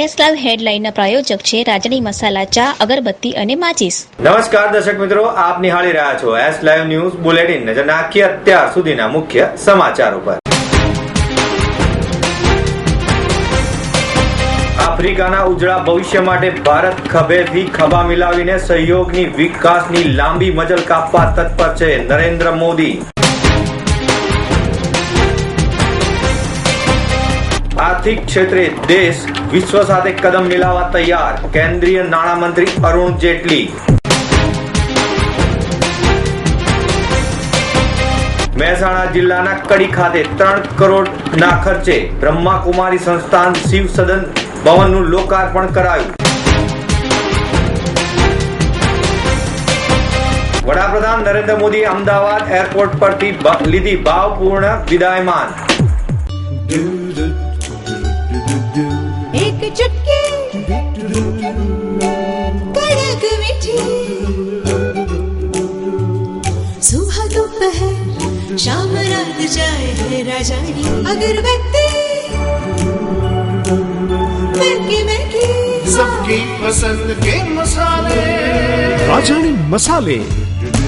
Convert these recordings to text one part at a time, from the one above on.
Live હેડલાઇનના પ્રાયોજક છે રાજની મસાલા ચા, અગરબત્તી અને માચીસ. નમસ્કાર દર્શક મિત્રો, આપ નિહાળી રહ્યા છો એસ લાઈવ ન્યૂઝ બુલેટિન. નજર નાખીએ અત્યાર સુધીના મુખ્ય સમાચારો પર. આફ્રિકાના ઉજળા ભવિષ્ય માટે ભારત ખભેથી ખભા મિલાવીને સહયોગની વિકાસની લાંબી મજલ કાપવા તત્પર છે નરેન્દ્ર મોદી. આર્થિક ક્ષેત્રે દેશ વિશ્વ સાથે કદમ મિલાવવા તૈયાર. કેન્દ્રીય નાણામંત્રી અરુણ જેટલી. મહેસાણા જિલ્લાના કડી ખાતે ત્રણ કરોડના ખર્ચે બ્રહ્માકુમારી સંસ્થાન શિવ સદન ભવનનું લોકાર્પણ કરાયું. વડાપ્રધાન નરેન્દ્ર મોદી અમદાવાદ એરપોર્ટ પરથી લીધી ભાવપૂર્ણ વિદાયમાન. एक चुटकी कड़क मीठी। सुबह दोपहर शाम रात जाए है राजानी। अगरबत्ती महकी महकी। सबकी पसंद के मसाले। राजानी मसाले।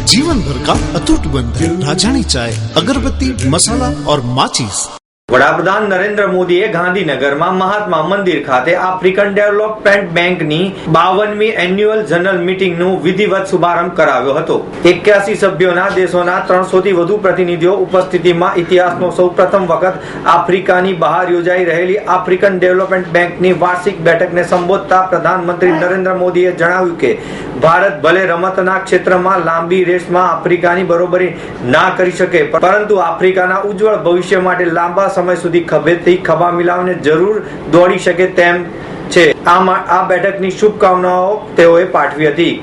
जीवन भर का अटूट बंधन राजानी चाय अगरबत्ती मसाला और माचिस। વડાપ્રધાન નરેન્દ્ર મોદીએ ગાંધીનગરમાં મહાત્મા મંદિર ખાતે આફ્રિકન ડેવલપમેન્ટ બેંકની બાવનમી એન્યુઅલ જનરલ મીટિંગનું વિધિવત શુભારંભ કરાવ્યો હતો. એક્યાસી સભ્યોના દેશોના ત્રણસોથી વધુ પ્રતિનિધિઓ ઉપસ્થિતિમાં ઇતિહાસનો સૌ પ્રથમ વખત આફ્રિકાની બહાર યોજાઈ રહેલી આફ્રિકન ડેવલપમેન્ટ બેંકની વાર્ષિક બેઠકને સંબોધતા પ્રધાનમંત્રી નરેન્દ્ર મોદીએ જણાવ્યું કે ભારત ભલે રમતના ક્ષેત્રમાં લાંબી રેસમાં આફ્રિકાની બરોબરી ના કરી શકે, પરંતુ આફ્રિકાના ઉજ્જવળ ભવિષ્ય માટે લાંબા સમય સુધી ખભેથી ખભા મિલાવીને જરૂર દોડી શકે તેમ છે. આ બેઠકની શુભકામનાઓ તેઓએ પાઠવી હતી.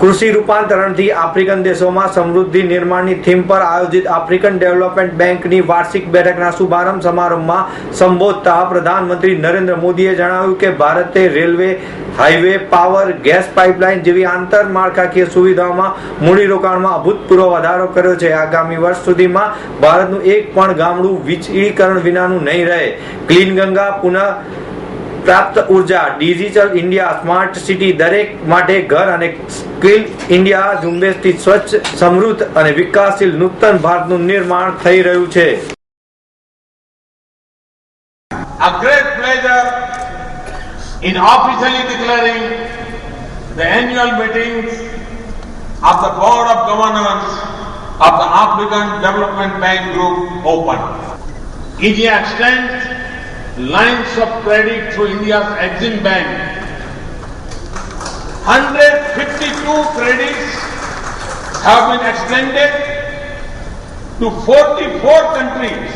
કૃષિ રૂપાંતરણથી આફ્રિકન દેશોમાં સમૃદ્ધિ નિર્માણની થીમ પર આયોજિત આફ્રિકન ડેવલપમેન્ટ બેંકની વાર્ષિક બેઠકના શુભારંભ સમારંભમાં સંબોધતા પ્રધાનમંત્રી નરેન્દ્ર મોદીએ જણાવ્યું કે ભારતે railway, highway, power, gas pipeline જેવી આંતરમાળખાકીય સુવિધાઓમાં મૂડીરોકાણમાં અભૂતપૂર્વ વધારો કર્યો છે. આગામી વર્ષ સુધીમાં ભારતનું એક પણ ગામડું વીજળીકરણ વિનાનું નહીં રહે. ક્લીન ગંગા પુનઃ પ્રાપ્ત ઊર્જા ડિજિટલ ઇન્ડિયા સ્માર્ટ સિટી દરેક માટે ઘર અને સ્કિલ ઇન્ડિયા ઝુંબેશથી સ્વચ્છ સમૃદ્ધ અને વિકાસશીલ નૂતન ભારતનું નિર્માણ થઈ રહ્યું છે a great pleasure in officially declaring the annual meetings of the Board of Governors of the African Development Bank Group open. It is a extends lines of credit through India's Exim Bank. 152 credits have been extended to 44 countries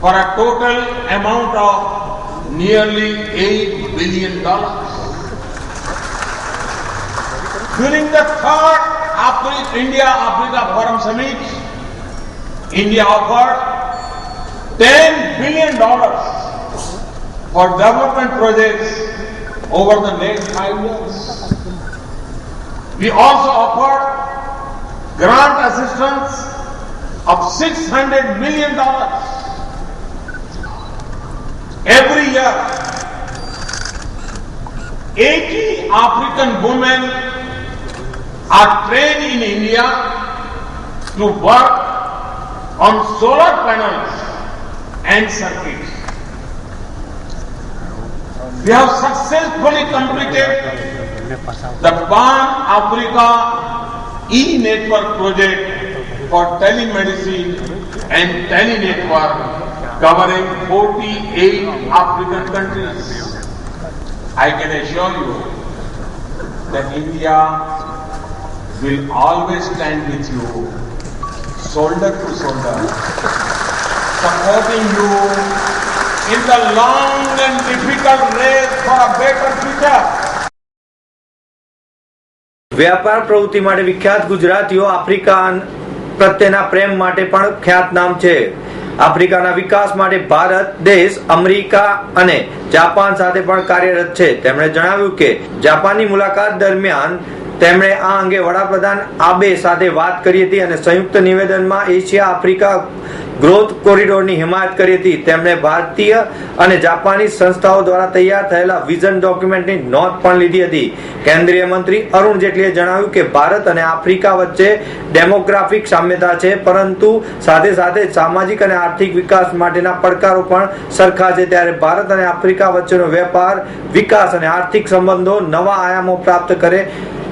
for a total amount of nearly $8 billion. During the third Afri- India-Africa Forum Summit, India offered $10 billion for development projects over the next five years. We also offered grant assistance of $600 million Every year, 80 African women are trained in India to work on solar panels and circuits. We have successfully completed the Pan Africa e-network project for telemedicine and telenetwork covering 48 African countries. I can assure you that India will always stand with you, shoulder to shoulder, supporting you in the long and difficult race for a better future. વ્યાપાર પ્રવૃત્તિ માટે વિખ્યાત ગુજરાતીઓ Africa પ્રત્યેના પ્રેમ માટે પણ ખ્યાતનામ છે આફ્રિકાના વિકાસ માટે ભારત દેશ અમેરિકા અને જાપાન સાથે પણ કાર્યરત છે તેમણે જણાવ્યું કે જાપાનની મુલાકાત દરમિયાન તેમણે આ અંગે વડાપ્રધાન આબે સાથે વાત કરી હતી અને સંયુક્ત નિવેદનમાં એશિયા આફ્રિકા ગ્રોથ કોરિડોરની હિમાયત કરી હતી. તેમણે ભારતીય અને જાપાનીઝ સંસ્થાઓ દ્વારા તૈયાર થયેલા વિઝન ડોક્યુમેન્ટની નોંધ પણ લીધી હતી. કેન્દ્રીય મંત્રી અરુણ જેટલીએ જણાવ્યું કે ભારત અને આફ્રિકા વચ્ચે ડેમોગ્રાફિક સામ્યતા છે, પરંતુ સાથે સાથે સામાજિક અને આર્થિક વિકાસ માટેના પડકારો પણ સરખા છે. ત્યારે ભારત અને આફ્રિકા વચ્ચેનો વેપાર, વિકાસ અને આર્થિક સંબંધો નવા આયામો પ્રાપ્ત કરે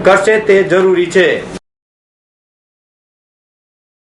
કરશે તે જરૂરી છે.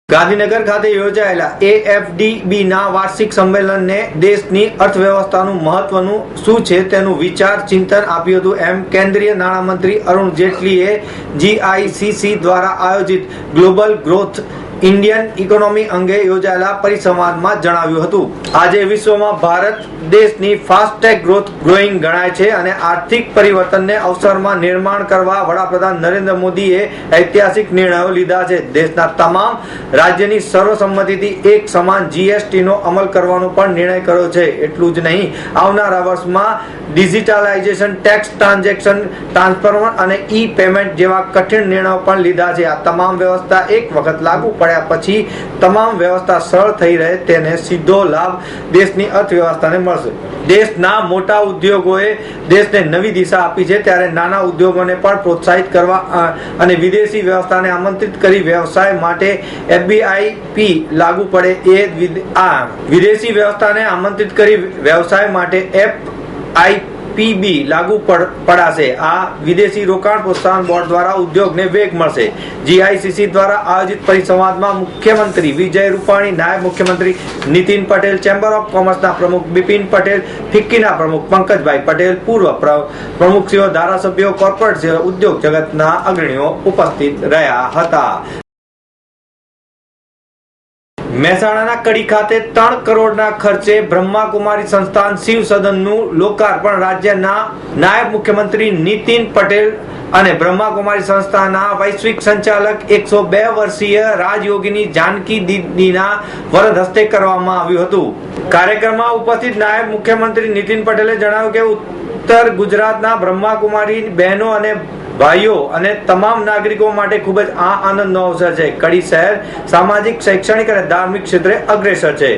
ગાંધીનગર ખાતે યોજાયેલા એએફડીબી ના વાર્ષિક સંમેલનને દેશની અર્થવ્યવસ્થાનું મહત્વનું શું છે તેનું વિચાર ચિંતન આપ્યું હતું એમ કેન્દ્રીય નાણામંત્રી અરુણ જેટલીએ જીઆઈસીસી દ્વારા આયોજિત ગ્લોબલ ગ્રોથ ઇન્ડિયન ઇકોનોમી અંગે યોજાયેલા પરિસંવાદમાં જણાવ્યું હતું. આજે વિશ્વમાં ભારત દેશની ફાસ્ટેગ ગ્રોથ ગ્રોઈંગ ગણાય છે અને આર્થિક પરિવર્તનને અવસરમાં નિર્માણ કરવા વડાપ્રધાન નરેન્દ્ર મોદીએ ઐતિહાસિક નિર્ણયો લીધા છે. દેશના તમામ રાજ્યની સર્વસંમતિથી એક સમાન જીએસટીનો અમલ કરવાનો પણ નિર્ણય કર્યો છે. એટલું જ નહીં, આવનારા વર્ષમાં ડિજિટલાઇઝેશન, ટેક્સ ટ્રાન્ઝેક્શન, ટ્રાન્સફર અને ઈ પેમેન્ટ જેવા કઠિન નિર્ણયો પણ લીધા છે. આ તમામ વ્યવસ્થા એક વખત લાગુ પડ્યા પછી તમામ વ્યવસ્થા સરળ થઈ રહે, તેને સીધો લાભ દેશની અર્થવ્યવસ્થાને મળશે. દેશના મોટા ઉદ્યોગોએ દેશને નવી દિશા આપી છે, ત્યારે નાના ઉદ્યોગોને પણ પ્રોત્સાહિત કરવા અને વિદેશી વ્યવસ્થાને આમંત્રિત કરી વ્યવસાય માટે એફબીઆઈપી લાગુ પડે એ આ વિદેશી વ્યવસ્થાને આમંત્રિત કરી વ્યવસાય માટે એફ આઈપીબી લાગુ પડ- પડાશે. આ વિદેશી રોકાણ પ્રોત્સાહન બોર્ડ દ્વારા ઉદ્યોગને વેગ મળશે. જીઆઈસીસી દ્વારા આયોજિત પરિસંવાદમાં મુખ્યમંત્રી વિજય રૂપાણી, નાયબ મુખ્યમંત્રી નીતિન પટેલ, ચેમ્બર ઓફ કોમર્સના પ્રમુખ બિપિન પટેલ, ફિક્કીના પ્રમુખ પંકજભાઈ પટેલ, પૂર્વ પ્રમુખ પ્રમુખશ્રીઓ, ધારાસભ્યો, કોર્પોરેટ ઉદ્યોગ જગતના અગ્રણીઓ ઉપસ્થિત રહ્યા હતા. મહેસાણાના કડી ખાતે ત્રણ કરોડના ખર્ચે બ્રહ્માકુમારી સંસ્થાન શિવ સદનનું લોકાર્પણ. રાજ્યના નાયબ મુખ્યમંત્રી નીતિન પટેલ અને બ્રહ્માકુમારી સંસ્થાના વૈશ્વિક સંચાલક એકસો બે વર્ષીય રાજયોગીની જાનકી દીદીના વરદ હસ્તે કરવામાં આવ્યું હતું. કાર્યક્રમમાં ઉપસ્થિત નાયબ મુખ્યમંત્રી નીતિન પટેલે જણાવ્યું કે ઉત્તર ગુજરાતના બ્રહ્માકુમારી બહેનો અને ભાઈઓ અને તમામ નાગરિકો માટે ખૂબ જ આ આનંદનો અવસર છે. કડી શહેર, સામાજિક, શૈક્ષણિક અને ધાર્મિક ક્ષેત્રે અગ્રેસર છે.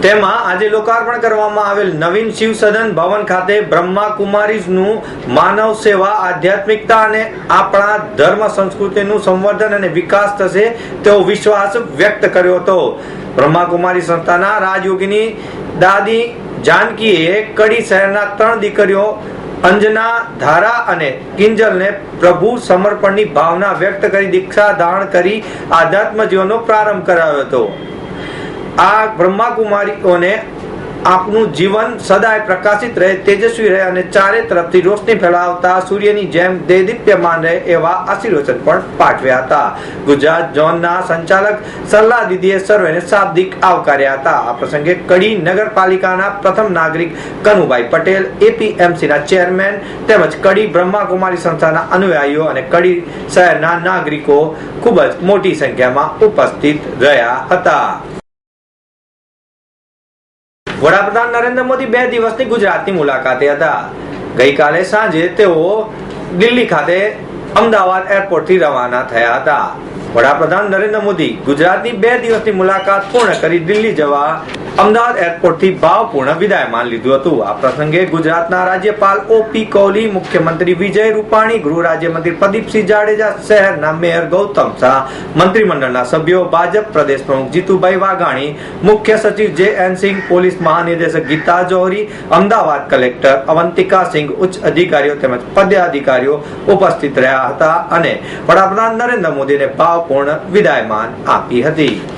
તેમાં આજે લોકાર્પણ કરવામાં આવેલ નવીન શિવ સદન ભવન ખાતે બ્રહ્મા કુમારીઝનું માનવ સેવા, આધ્યાત્મિકતા અને આપણા ધર્મ સંસ્કૃતિનું સંવર્ધન અને વિકાસ થશે તેવો વિશ્વાસ વ્યક્ત કર્યો હતો. બ્રહ્માકુમારી સંસ્થાના રાજયોગીની દાદી જાનકીએ કડી શહેરના ત્રણ દીકરીઓ અંજના ધારા અને કિંજલને પ્રભુ સમર્પણની ભાવના વ્યક્ત કરી દીક્ષા ધારણ કરી આધ્યાત્મ જીવનનો પ્રારંભ કરાવ્યો હતો. આ બ્રહ્માકુમારીઓને આપનું જીવન સદાય પ્રકાશિત રહે, તેજસ્વી રહે અને ચારે તરફથી રોશની ફેલાવતા સૂર્યની જેમ દેદીપ્યમાન રહે એવા આશીર્વચન પણ પાઠવ્યા હતા. ગુજરાત ઝોનના સંચાલક સરલા દીદીએ સર્વેને શાબ્દિક આવકાર્યા હતા. આ પ્રસંગે કડી નગરપાલિકાના પ્રથમ નાગરિક કનુભાઈ પટેલ, એપીએમસીના ચેરમેન તેમજ કડી બ્રહ્માકુમારી સંસ્થાના અનુયાયીઓ અને કડી શહેરના નાગરિકો ખૂબ જ મોટી સંખ્યામાં ઉપસ્થિત રહ્યા હતા. વડાપ્રધાન નરેન્દ્ર મોદી બે દિવસની ગુજરાતની મુલાકાતે હતા. ગઈકાલે સાંજે તેઓ દિલ્હી ખાતે અમદાવાદ એરપોર્ટથી રવાના થયા હતા. વડાપ્રધાન નરેન્દ્ર મોદી ગુજરાતની બે દિવસની મુલાકાત પૂર્ણ કરી દિલ્હી જવા અમદાવાદ એરપોર્ટથી ભાવપૂર્ણ વિદાયમાન લીધું હતું. આ પ્રસંગે ગુજરાતના રાજ્યપાલ ઓપી કોહલી મુખ્યમંત્રી વિજય રૂપાણી, ગૃહ રાજ્યમંત્રી પ્રદીપસિંહ જાડેજા, શહેરના મેયર ગૌતમ શાહ, મંત્રીમંડળના સભ્યો, ભાજપ પ્રદેશ પ્રમુખ જીતુભાઈ વાઘાણી, મુખ્ય સચિવ જે એન સિંહ, પોલીસ મહાનિદેશક ગીતા જોહરી, અમદાવાદ કલેક્ટર અવંતિકા સિંઘ, ઉચ્ચ અધિકારીઓ તેમજ પદાધિકારીઓ ઉપસ્થિત રહ્યા હતા અને વડાપ્રધાન નરેન્દ્ર મોદીને ભાવપૂર્ણ વિદાયમાન આપી હતી.